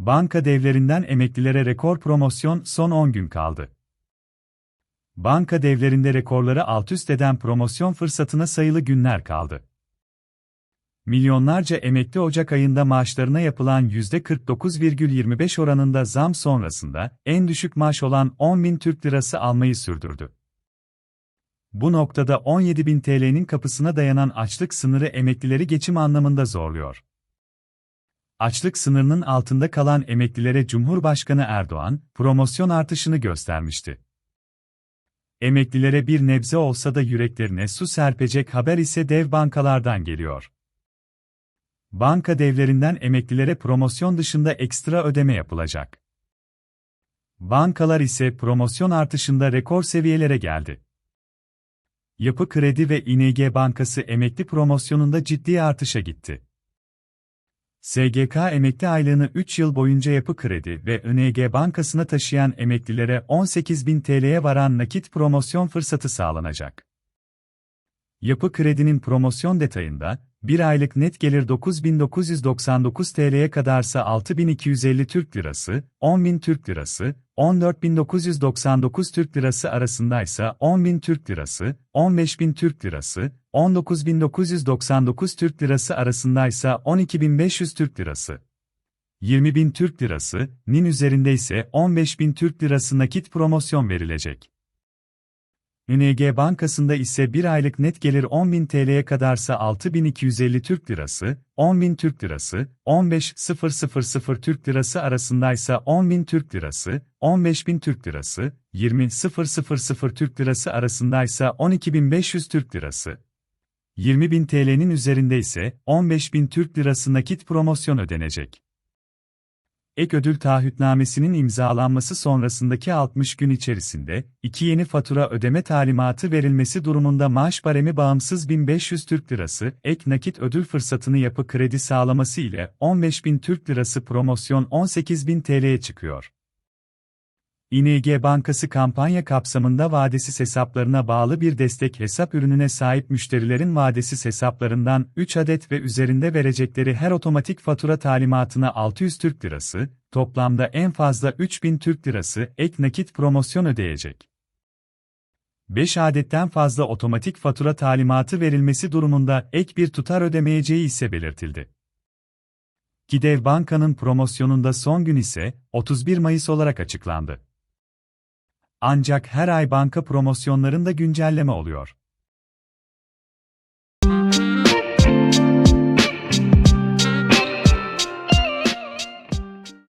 Banka devlerinden emeklilere rekor promosyon son 10 gün kaldı. Banka devlerinde rekorları alt üst eden promosyon fırsatına sayılı günler kaldı. Milyonlarca emekli Ocak ayında maaşlarına yapılan %49,25 oranında zam sonrasında en düşük maaş olan 10.000 Türk Lirası almayı sürdürdü. Bu noktada 17.000 TL'nin kapısına dayanan açlık sınırı emeklileri geçim anlamında zorluyor. Açlık sınırının altında kalan emeklilere Cumhurbaşkanı Erdoğan, promosyon artışını göstermişti. Emeklilere bir nebze olsa da yüreklerine su serpecek haber ise dev bankalardan geliyor. Banka devlerinden emeklilere promosyon dışında ekstra ödeme yapılacak. Bankalar ise promosyon artışında rekor seviyelere geldi. Yapı Kredi ve İNG Bankası emekli promosyonunda ciddi artışa gitti. SGK emekli aylığını 3 yıl boyunca Yapı Kredi ve ING Bankası'na taşıyan emeklilere 18.000 TL'ye varan nakit promosyon fırsatı sağlanacak. Yapı Kredi'nin promosyon detayında, bir aylık net gelir 9.999 TL'ye kadarsa 6.250 Türk Lirası, 10.000 Türk Lirası, 14.999 Türk Lirası arasındaysa 10.000 Türk Lirası, 15.000 Türk Lirası, 19.999 Türk Lirası arasındaysa 12.500 Türk Lirası. 20.000 Türk Lirası, nin üzerinde ise 15.000 Türk Lirası nakit promosyon verilecek. ING Bankası'nda ise bir aylık net gelir 10.000 TL'ye kadarsa 6.250 Türk Lirası, 10.000 Türk Lirası, 15.000 Türk Lirası arasındaysa 10.000 Türk Lirası, 15.000 Türk Lirası, 20.000 Türk Lirası arasındaysa 12.500 Türk Lirası. 20.000 TL'nin üzerinde ise 15.000 Türk Lirası nakit promosyon ödenecek. Ek ödül taahhütnamesinin imzalanması sonrasındaki 60 gün içerisinde, iki yeni fatura ödeme talimatı verilmesi durumunda maaş baremi bağımsız 1500 Türk Lirası, ek nakit ödül fırsatını yapı kredi sağlaması ile 15.000 Türk Lirası promosyon 18.000 TL'ye çıkıyor. İNG Bankası kampanya kapsamında vadesiz hesaplarına bağlı bir destek hesap ürününe sahip müşterilerin vadesiz hesaplarından 3 adet ve üzerinde verecekleri her otomatik fatura talimatına 600 Türk Lirası, toplamda en fazla 3000 Türk Lirası ek nakit promosyon ödeyecek. 5 adetten fazla otomatik fatura talimatı verilmesi durumunda ek bir tutar ödemeyeceği ise belirtildi. Gidev Banka'nın promosyonunda son gün ise 31 Mayıs olarak açıklandı. Ancak her ay banka promosyonlarında güncelleme oluyor.